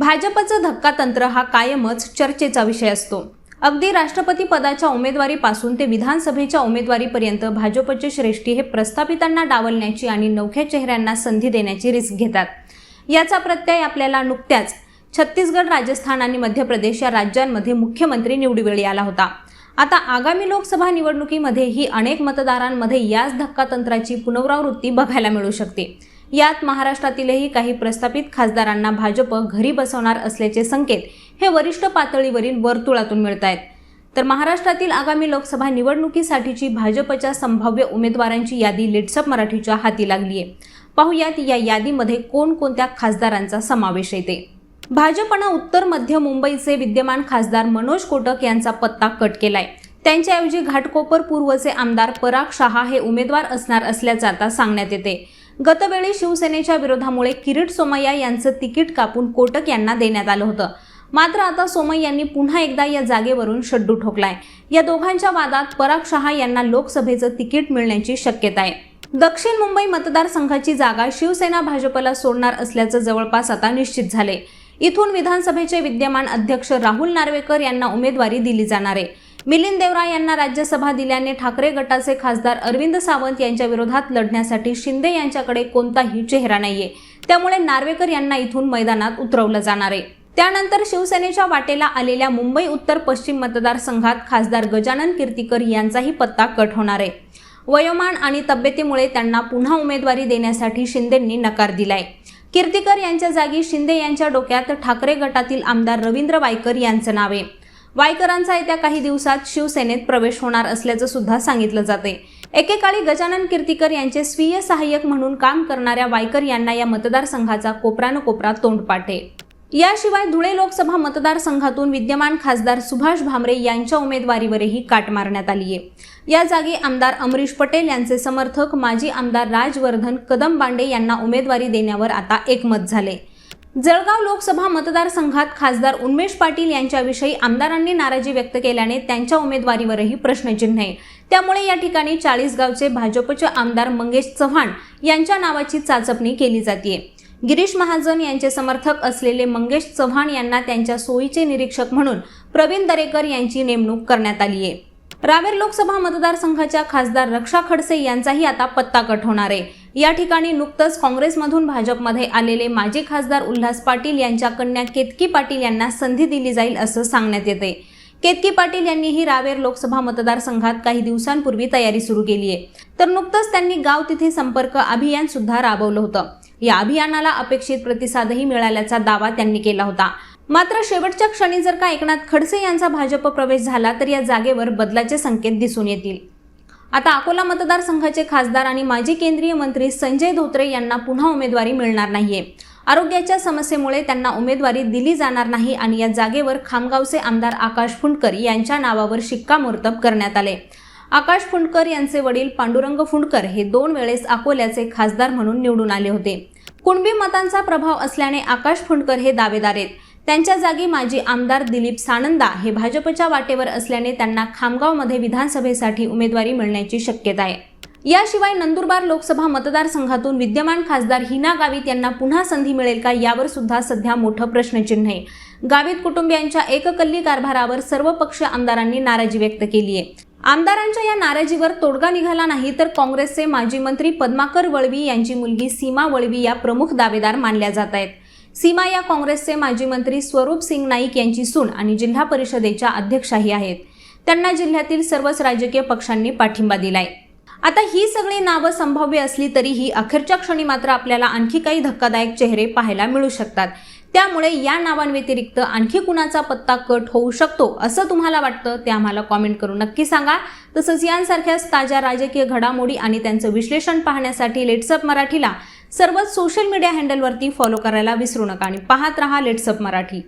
भाजपचं धक्का तंत्र हा कायमच चर्चेचा विषय असतो. अगदी राष्ट्रपती पदाच्या उमेदवारीपासून ते विधानसभेच्या उमेदवारीपर्यंत भाजपचे श्रेष्ठी हे प्रस्थापितांना डावलण्याची आणि नवख्या चेहऱ्यांना संधी देण्याची रिस्क घेतात. याचा प्रत्यय आपल्याला नुकत्याच छत्तीसगड राजस्थान आणि मध्य प्रदेश या राज्यांमध्ये मुख्यमंत्री निवडीवेळी आला होता. आता आगामी लोकसभा निवडणुकीमध्येही अनेक मतदारांमध्ये याच धक्कातंत्राची पुनरावृत्ती बघायला मिळू शकते. यात महाराष्ट्रातीलही काही प्रस्थापित खासदारांना भाजप घरी बसवणार असल्याचे संकेत हे वरिष्ठ पातळीवरील वर्तुळातून मिळत आहेत तर महाराष्ट्रातील आगामी लोकसभा निवडणुकीसाठीची भाजपच्या संभाव्य उमेदवारांची यादी लिट्सअप मराठीच्या हाती लागली आहे पाहुयात या यादीमध्ये कोणकोणत्या खासदारांचा समावेश येते भाजपनं उत्तर मध्य मुंबईचे विद्यमान खासदार मनोज कोटक यांचा पत्ता कट केलाय. त्यांच्याऐवजी घाटकोपर पूर्वचे आमदार पराग शहा हे उमेदवार असणार असल्याचं आता सांगण्यात येते. गतवेळी शिवसेनेच्या विरोधामुळे किरीट सोमय्या यांचं तिकीट कापून कोटक यांना देण्यात आलं होतं. मात्र आता सोमय यांनी पुन्हा एकदा या जागेवरून शड्डू ठोकलाय. या दोघांच्या वादात पराग शहा यांना लोकसभेचं तिकीट मिळण्याची शक्यता आहे. दक्षिण मुंबई मतदारसंघाची जागा शिवसेना भाजपला सोडणार असल्याचं जवळपास आता निश्चित झाले इथून विधानसभेचे विद्यमान अध्यक्ष राहुल नार्वेकर यांना उमेदवारी दिली जाणार आहे. मिलिंद देवरा यांना राज्यसभा दिल्याने ठाकरे गटाचे खासदार अरविंद सावंत यांच्या विरोधात लढण्यासाठी शिंदे यांच्याकडे कोणताही चेहरा नाहीये. त्यामुळे नार्वेकर यांना इथून मैदानात उतरवलं जाणार आहे. त्यानंतर शिवसेनेच्या वाटेला आलेल्या मुंबई उत्तर पश्चिम मतदारसंघात खासदार गजानन कीर्तीकर यांचाही पत्ता कट होणार आहे. वयोमान आणि तब्येतीमुळे त्यांना पुन्हा उमेदवारी देण्यासाठी शिंदेंनी नकार दिलाय. कीर्तीकर यांच्या जागी शिंदे यांच्या डोक्यात ठाकरे गटातील आमदार रवींद्र वायकर यांचं नाव आहे. वायकरांचा येत्या काही दिवसात शिवसेनेत प्रवेश होणार असल्याचं सुद्धा सांगितलं जाते एकेकाळी गजानन कीर्तीकर यांचे स्वीय सहाय्यक म्हणून काम करणाऱ्या वायकर यांना या मतदारसंघाचा कोपरानं कोपरा तोंडपाठ आहे याशिवाय धुळे लोकसभा मतदारसंघातून विद्यमान खासदार सुभाष भामरे यांच्या उमेदवारीवरही काट मारण्यात आली आहे या जागी आमदार अमरीश पटेल यांचे समर्थक माजी आमदार राजवर्धन कदम बांडे यांना उमेदवारी देण्यावर आता एकमत झाले. जळगाव लोकसभा मतदारसंघात खासदार उन्मेश पाटील यांच्याविषयी आमदारांनी नाराजी व्यक्त केल्याने त्यांच्या उमेदवारीवरही प्रश्नचिन्ह आहे. त्यामुळे या ठिकाणी चाळीसगावचे भाजपचे आमदार मंगेश चव्हाण यांच्या नावाची चाचपणी केली जाते गिरीश महाजन यांचे समर्थक असलेले मंगेश चव्हाण यांना त्यांच्या सोयीचे निरीक्षक म्हणून प्रवीण दरेकर यांची नेमणूक करण्यात आली आहे रावेर लोकसभा मतदारसंघाच्या खासदार रक्षा खडसे यांचाही आता पत्ता कट होणार आहे. या ठिकाणी नुकतंच काँग्रेसमधून भाजपमध्ये आलेले माजी खासदार उल्हास पाटील यांच्या कन्या केतकी पाटील यांना संधी दिली जाईल असं सांगण्यात येते. केतकी पाटील यांनीही रावेर लोकसभा मतदारसंघात काही दिवसांपूर्वी तयारी सुरू केली आहे. तर नुकतंच त्यांनी गाव तिथे संपर्क अभियान सुद्धा राबवलं होतं. या अभियानाला अपेक्षित प्रतिसादही मिळाल्याचा दावा त्यांनी केला होता. मात्र शेवटच्या क्षणी जर का एकनाथ खडसे यांचा भाजप प्रवेश झाला तर या जागेवर बदलाचे संकेत दिसून येतील. आता अकोला मतदारसंघाचे खासदार आणि माजी केंद्रीय मंत्री संजय धोत्रे यांना पुन्हा उमेदवारी मिळणार नाहीये. आरोग्याच्या समस्येमुळे त्यांना उमेदवारी दिली जाणार नाही आणि या जागेवर खामगावचे आमदार आकाश फुंडकर यांच्या नावावर शिक्कामोर्तब करण्यात आले. आकाश फुंडकर यांचे वडील पांडुरंग फुंडकर हे दोन वेळेस अकोल्याचे खासदार म्हणून निवडून आले होते. कुणबी मतांचा प्रभाव असल्याने आकाश फुंडकर हे दावेदार आहेत. त्यांच्या जागी माजी आमदार दिलीप सानंदा हे भाजपच्या वाटेवर असल्याने त्यांना खामगावमध्ये विधानसभेसाठी उमेदवारी मिळण्याची शक्यता आहे. याशिवाय नंदुरबार लोकसभा मतदारसंघातून विद्यमान खासदार हिना गावित यांना पुन्हा संधी मिळेल का यावर सुद्धा सध्या मोठं प्रश्नचिन्ह आहे. गावित कुटुंबियांच्या एककल्ली कारभारावर सर्व पक्ष आमदारांनी नाराजी व्यक्त केली आहे. आमदारांच्या या नाराजीवर तोडगा निघाला नाही तर काँग्रेसचे माजी मंत्री पद्माकर वळवी यांची मुलगी सीमा वळवी या प्रमुख दावेदार मानल्या जात आहेत. सीमा या काँग्रेसचे माजी मंत्री स्वरूप सिंग नाईक यांची सून आणि जिल्हा परिषदेच्या अध्यक्षाही आहेत. त्यांना जिल्ह्यातील सर्वच राजकीय पक्षांनी पाठिंबा दिलाय. आता ही सगळी नावं संभाव्य असली तरीही अखेरच्या क्षणी मात्र आपल्याला आणखी काही धक्कादायक चेहरे पाहायला मिळू शकतात. त्यामुळे या नावांव्यतिरिक्त आणखी कुणाचा पत्ता कट होऊ शकतो असं तुम्हाला वाटतं ते आम्हाला कॉमेंट करून नक्की सांगा. तसंच यांसारख्याच ताज्या राजकीय घडामोडी आणि त्यांचं विश्लेषण पाहण्यासाठी लेट्सअप मराठीला सर्वच सोशल मीडिया हँडलवरती फॉलो करायला विसरू नका आणि पाहत रहा लेट्सअप मराठी.